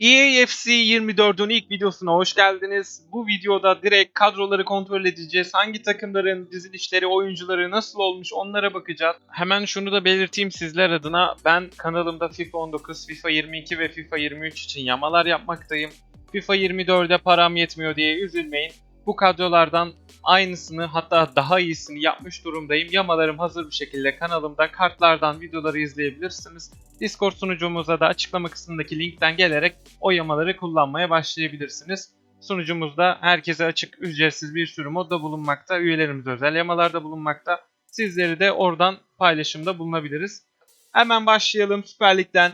EAFC 24'ün ilk videosuna hoş geldiniz. Bu videoda direkt kadroları kontrol edeceğiz. Hangi takımların dizilişleri, oyuncuları nasıl olmuş onlara bakacağız. Hemen şunu da belirteyim sizler adına. Ben kanalımda FIFA 19, FIFA 22 ve FIFA 23 için yamalar yapmaktayım. FIFA 24'e param yetmiyor diye üzülmeyin. Bu kadrolardan aynısını hatta daha iyisini yapmış durumdayım. Yamalarım hazır bir şekilde kanalımda kartlardan videoları izleyebilirsiniz. Discord sunucumuza da açıklama kısmındaki linkten gelerek o yamaları kullanmaya başlayabilirsiniz. Sunucumuzda herkese açık, ücretsiz bir sürü modda bulunmakta. Üyelerimiz özel yamalarda bulunmakta. Sizleri de oradan paylaşımda bulunabiliriz. Hemen başlayalım Süper Lig'den.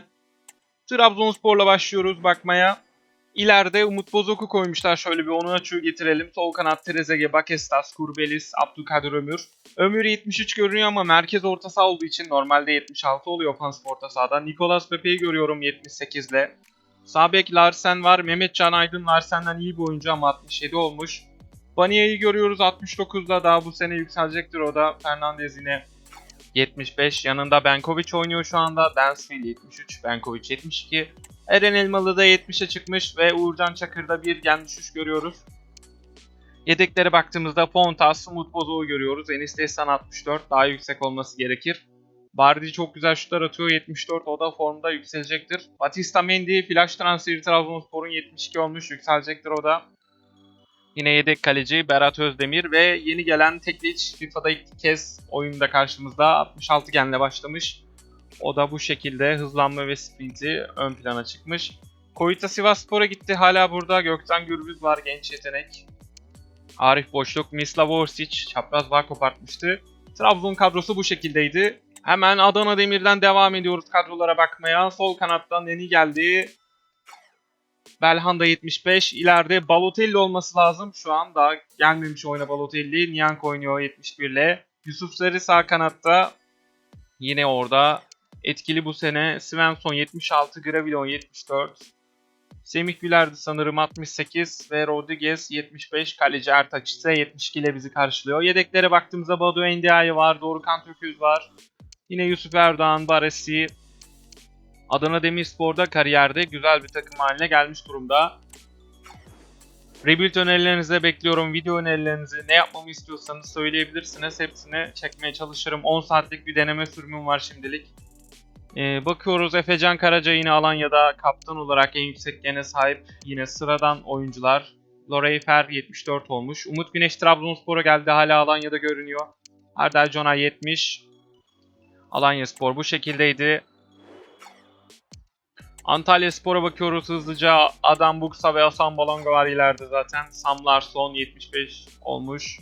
Trabzonspor'la başlıyoruz bakmaya. İleride Umut Bozok'u koymuşlar. Şöyle bir onu açığı getirelim. Sol kanat Trezeguet, Bakestas, Kurbelis, Abdülkadir Ömür. Ömür 73 görünüyor ama merkez orta saha olduğu için normalde 76 oluyor ofans orta sahada. Nicolas Pepe'yi görüyorum 78 ile. Sağ bek Larsen var. Mehmet Can Aydın Larsen'den iyi bir oyuncu ama 67 olmuş. Bania'yı görüyoruz 69'da daha bu sene yükselecektir o da. Fernandez yine 75. Yanında Benkovic oynuyor şu anda. Dansfield 73, Benkovic 72. Eren Elmalı da 70'e çıkmış ve Uğurcan Çakır'da bir gen düşüş görüyoruz. Yedeklere baktığımızda Pontas, Umut Bozok'u görüyoruz. Enis Destan 64 daha yüksek olması gerekir. Bardi çok güzel şutlar atıyor 74 o da formda yükselecektir. Batista Mendy flash transferi Trabzonspor'un 72 olmuş yükselecektir o da. Yine yedek kaleci Berat Özdemir ve yeni gelen Tekliç FIFA'da ilk kez oyunda karşımızda 66 genle başlamış. O da bu şekilde hızlanma ve sprinti ön plana çıkmış. Koyuta Sivasspor'a gitti. Hala burada Gökten Gürbüz var genç yetenek. Arif Boşluk, Mislav Orsic çapraz var kopartmıştı. Trabzon kadrosu bu şekildeydi. Hemen Adana Demir'den devam ediyoruz kadrolara bakmaya. Sol kanattan Neni geldi. Belhanda 75. İleride Balotelli olması lazım. Şu an daha gelmemiş oyuna Balotelli. Niyank oynuyor 71 ile. Yusuf Sarı sağ kanatta. Yine orada etkili bu sene. Svensson 76, Gravilon 74. Semih Güler'di sanırım 68 ve Rodriguez 75. Kaleci Ertaç ise 72 ile bizi karşılıyor. Yedeklere baktığımızda Badu Endiaye var, Doğrukan Töküz var. Yine Yusuf Erdoğan, Baresi. Adana Demirspor'da kariyerde güzel bir takım haline gelmiş durumda. Rebuild önerilerinizi bekliyorum. Video önerilerinizi ne yapmamı istiyorsanız söyleyebilirsiniz. Hepsini çekmeye çalışırım. 10 saatlik bir deneme sürümüm var şimdilik. Ee, bakıyoruz Efecan Karaca yine Alanya'da kaptan olarak en yüksek gene sahip. Yine sıradan oyuncular. Lorey Fer 74 olmuş. Umut Güneş Trabzonspor'a geldi. Hala Alanya'da görünüyor. Erdal Conay 70. Alanya Spor bu şekildeydi. Antalya Spor'a bakıyoruz hızlıca. Adam Buksa ve Hasan Balonga var ileride zaten. Sam Larsson 75 olmuş.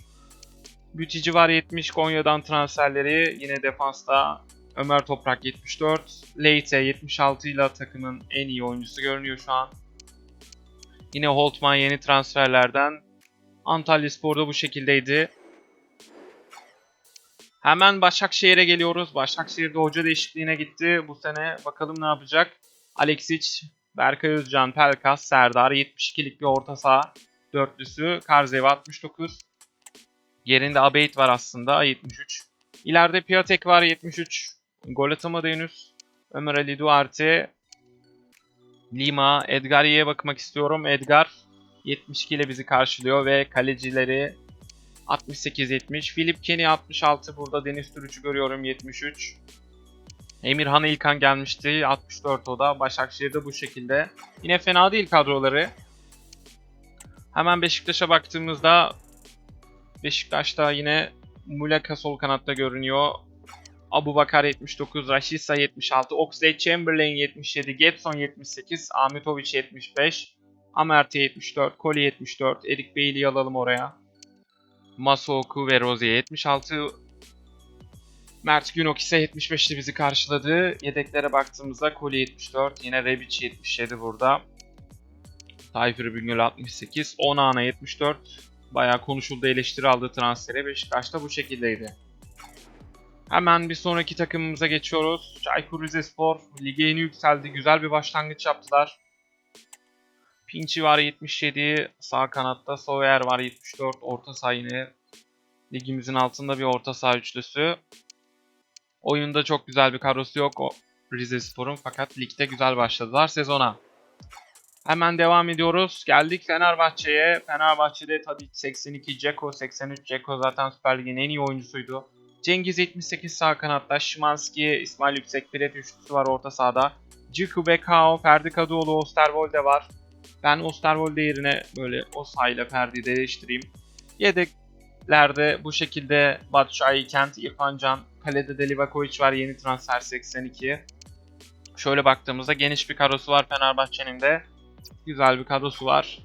Bütücü var 70 Konya'dan transferleri. Yine defansta Ömer Toprak 74. Leite 76 ile takımın en iyi oyuncusu görünüyor şu an. Yine Holtman yeni transferlerden. Antalya Spor'da bu şekildeydi. Hemen Başakşehir'e geliyoruz. Başakşehir'de hoca değişikliğine gitti. Bu sene bakalım ne yapacak. Alexic, Berkay Özcan, Pelkas, Serdar 72'lik bir orta saha dörtlüsü. Karzev 69. Yerinde Abeyt var aslında 73. İleride Piatek var 73. Gol atamadı henüz. Ömer Ali Duarte. Lima. Edgar'ye bakmak istiyorum. Edgar 72 ile bizi karşılıyor ve kalecileri 68-70. Philip Kenny 66. Burada Deniz Türücü görüyorum 73. Emirhan İlkan gelmişti 64 o da. Başakşehir'de bu şekilde. Yine fena değil kadroları. Hemen Beşiktaş'a baktığımızda Beşiktaş'ta yine Muleka sol kanatta görünüyor. Abu Bakar 79, Rashica 76, Oxlade Chamberlain 77, Getson 78, Ahmetovic 75, Amerti 74, Koli 74, Erik Bailey'i alalım oraya. Masuoku ve Rozier 76, Mert Günok ise 75'te bizi karşıladı. Yedeklere baktığımızda Koli 74, yine Rebic 77 burada. Tayfur Bingöl 68, Onana 74. Bayağı konuşuldu eleştiri aldığı transferi Beşiktaş'ta bu şekildeydi. Hemen bir sonraki takımımıza geçiyoruz. Çaykur Rizespor lige yeni yükseldi. Güzel bir başlangıç yaptılar. Pinçi var 77. Sağ kanatta Soyer var 74. Orta saha yine ligimizin altında bir orta saha üçlüsü. Oyunda çok güzel bir kadrosu yok o Rizespor'un fakat ligde güzel başladılar sezona. Hemen devam ediyoruz. Geldik Fenerbahçe'ye. Fenerbahçe'de Tadic 82, Ceko 83. Ceko zaten Süper Lig'in en iyi oyuncusuydu. Cengiz 78 sağ kanatta. Şimanski, İsmail Yüksek, Biret üçlüsü var orta sahada. Ciku Bekao, Ferdi Kadıoğlu, Osterwolde var. Ben Osterwolde yerine böyle Osa ile Ferdi'yi değiştireyim. Yedeklerde bu şekilde Batshuayi, Kent, İrfan Can, kalede de Livakovic var yeni transfer 82. Şöyle baktığımızda geniş bir kadrosu var Fenerbahçe'nin de. Güzel bir kadrosu var.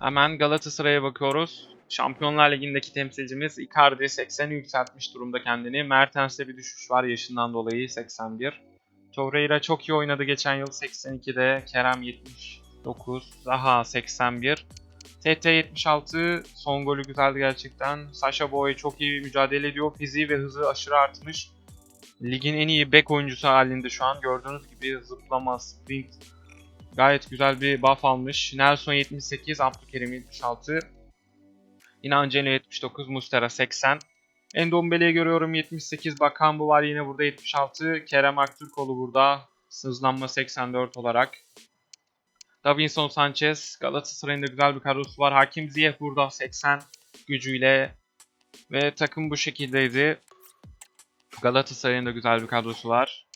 Hemen Galatasaray'a bakıyoruz. Şampiyonlar Ligi'ndeki temsilcimiz Icardi 80'i yükseltmiş durumda kendini. Mertens'te bir düşüş var yaşından dolayı 81. Torreira çok iyi oynadı geçen yıl 82'de. Kerem 79. Zaha 81. TT 76 son golü güzeldi gerçekten. Sasha Boy çok iyi mücadele ediyor. Fiziği ve hızı aşırı artmış. Ligin en iyi bek oyuncusu halinde şu an. Gördüğünüz gibi zıplama, sprint gayet güzel bir buff almış. Nelson 78, Abdülkerim 76. Yine Angelo 79, Mustera 80. Endombele'yi görüyorum 78. Bakambu var yine burada 76. Kerem Aktürkoğlu burada. Hızlanma 84 olarak. Davinson Sanchez. Galatasaray'ın da güzel bir kadrosu var. Hakim Ziyech burada 80 gücüyle. Ve takım bu şekildeydi. Galatasaray'ın da güzel bir kadrosu var.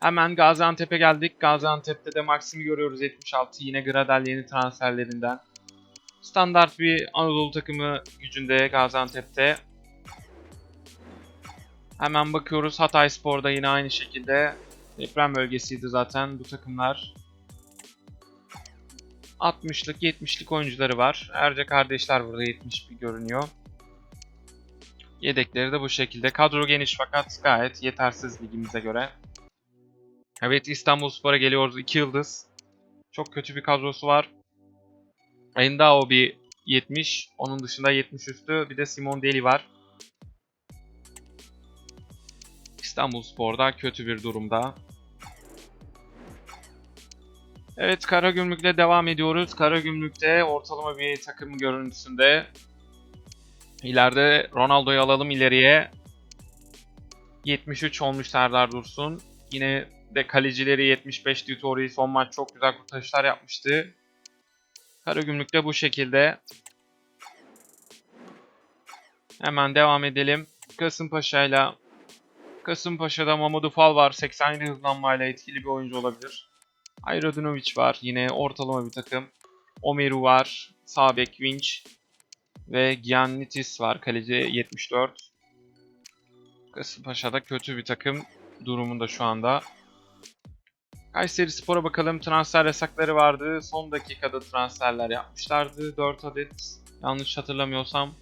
Hemen Gaziantep'e geldik. Gaziantep'te de Maxim'i görüyoruz 76. Yine Gradel yeni transferlerinden. Standart bir Anadolu takımı gücünde Gaziantep'te. Hemen bakıyoruz Hatay Spor'da yine aynı şekilde. Deprem bölgesiydi zaten bu takımlar. 60'lık 70'lik oyuncuları var. Erce kardeşler burada 70 bir görünüyor. Yedekleri de bu şekilde. Kadro geniş fakat gayet yetersiz ligimize göre. Evet İstanbulspor'a geliyoruz. 2 yıldız. Çok kötü bir kadrosu var. Endao bir 70. Onun dışında 70 üstü. Bir de Simon Deli var. İstanbulspor'da kötü bir durumda. Evet Karagümrük'le devam ediyoruz. Karagümrük'te ortalama bir takım görüntüsünde. İleride Ronaldo'yu alalım ileriye. 73 olmuş Serdar Dursun. Yine de kalecileri 75 Dutori son maç çok güzel kurtarışlar yapmıştı. Karagümrük de bu şekilde. Hemen devam edelim. Kasımpaşa'yla Kasımpaşa'da Mamadou Fall var. 87 hızlanmayla etkili bir oyuncu olabilir. Ayradunovic var. Yine ortalama bir takım. Omeru var. Sabek Winch. Ve Giannitis var. Kaleci 74. Kasımpaşa'da kötü bir takım durumunda şu anda. Kayseri Spor'a bakalım. Transfer yasakları vardı. Son dakikada transferler yapmışlardı. 4 adet. Yanlış hatırlamıyorsam.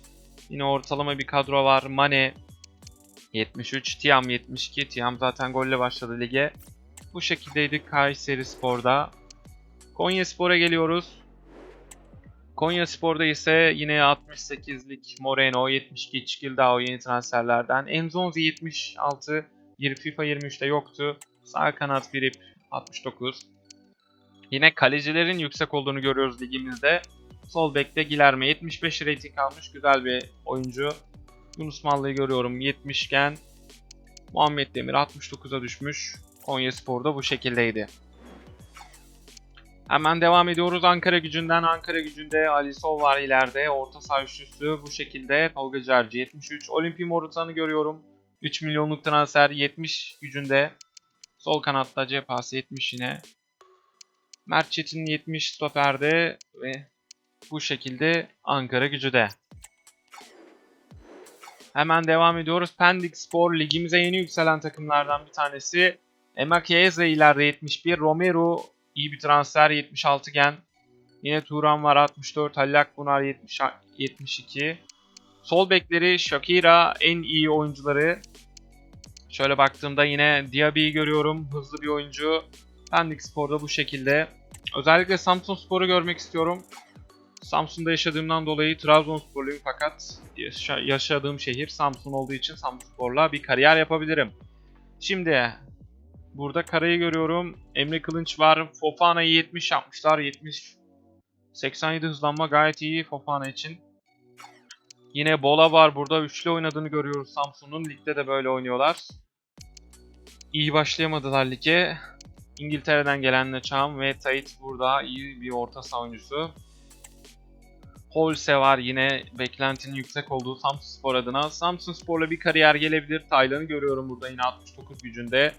Yine ortalama bir kadro var. Mane 73, Tiam 72. Tiam zaten golle başladı lige. Bu şekildeydi Kayseri Spor'da. Konya Spor'a geliyoruz. Konya Spor'da ise yine 68'lik Moreno, 72 Çikildao yeni transferlerden. Enzonzi 76, FIFA 23'te yoktu. Sağ kanat Firip 69. Yine kalecilerin yüksek olduğunu görüyoruz ligimizde. Sol bekte Gilerme 75 rating almış. Güzel bir oyuncu. Yunus Mallı'yı görüyorum 70 iken. Muhammed Demir 69'a düşmüş. Konya Spor'da bu şekildeydi. Hemen devam ediyoruz Ankara gücünden. Ankara gücünde Ali Sol var ileride. Orta saha üçlüsü bu şekilde. Tolga Carcı 73. Olimpi Morutan'ı görüyorum. 3 milyonluk transfer 70 gücünde. Sol kanatta cephası 70 yine. Mert Çetin 70 stoperde ve bu şekilde Ankara gücü de. Hemen devam ediyoruz. Pendik Spor ligimize yeni yükselen takımlardan bir tanesi. Emakieze ileride 71. Romero iyi bir transfer 76 gen. Yine Turan var 64. Halil Akbunar 70, 72. Sol bekleri Shakira en iyi oyuncuları. Şöyle baktığımda yine Diaby'i görüyorum. Hızlı bir oyuncu. Pendik Spor'da bu şekilde. Özellikle Samsun Spor'u görmek istiyorum. Samsun'da yaşadığımdan dolayı Trabzonsporluyum fakat yaşa yaşadığım şehir Samsun olduğu için Samsunspor'la bir kariyer yapabilirim. Şimdi burada karayı görüyorum. Emre Kılınç var. Fofana'yı 70 yapmışlar. 70 87 hızlanma gayet iyi Fofana için. Yine Bola var burada. Üçlü oynadığını görüyoruz Samsun'un. Ligde de böyle oynuyorlar. İyi başlayamadılar lige. İngiltere'den gelen Neçam ve Tait burada iyi bir orta saha oyuncusu. Holse var yine beklentinin yüksek olduğu Samsun Spor adına. Samsun Spor'la bir kariyer gelebilir. Taylan'ı görüyorum burada yine 69 gücünde.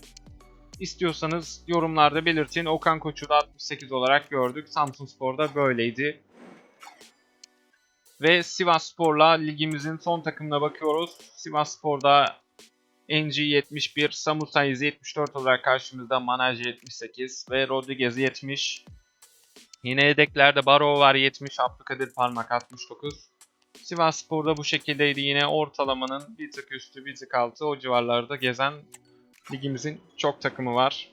İstiyorsanız yorumlarda belirtin. Okan Koç'u da 68 olarak gördük. Samsun Spor'da böyleydi. Ve Sivas Spor'la ligimizin son takımına bakıyoruz. Sivas Spor'da NG 71, Samu Saiz 74 olarak karşımızda Manaj 78 ve Rodriguez 70. Yine yedeklerde Baro var 70, Abdülkadir Parmak 69. Sivas Spor'da bu şekildeydi yine ortalamanın bir tık üstü bir tık altı o civarlarda gezen ligimizin çok takımı var.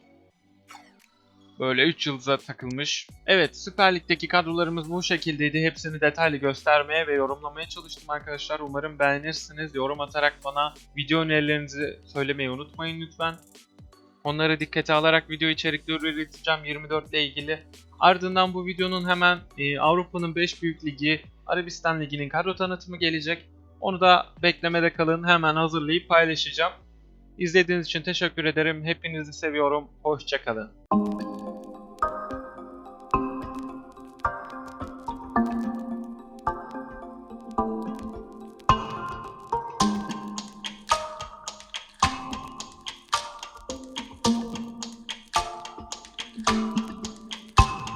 Böyle 3 yıldıza takılmış. Evet Süper Lig'deki kadrolarımız bu şekildeydi. Hepsini detaylı göstermeye ve yorumlamaya çalıştım arkadaşlar. Umarım beğenirsiniz. Yorum atarak bana video önerilerinizi söylemeyi unutmayın lütfen. Onları dikkate alarak video içerikleri üreteceğim 24 ile ilgili. Ardından bu videonun hemen e, Avrupa'nın 5 büyük ligi, Arabistan Ligi'nin kadro tanıtımı gelecek. Onu da beklemede kalın. Hemen hazırlayıp paylaşacağım. İzlediğiniz için teşekkür ederim. Hepinizi seviyorum. Hoşçakalın.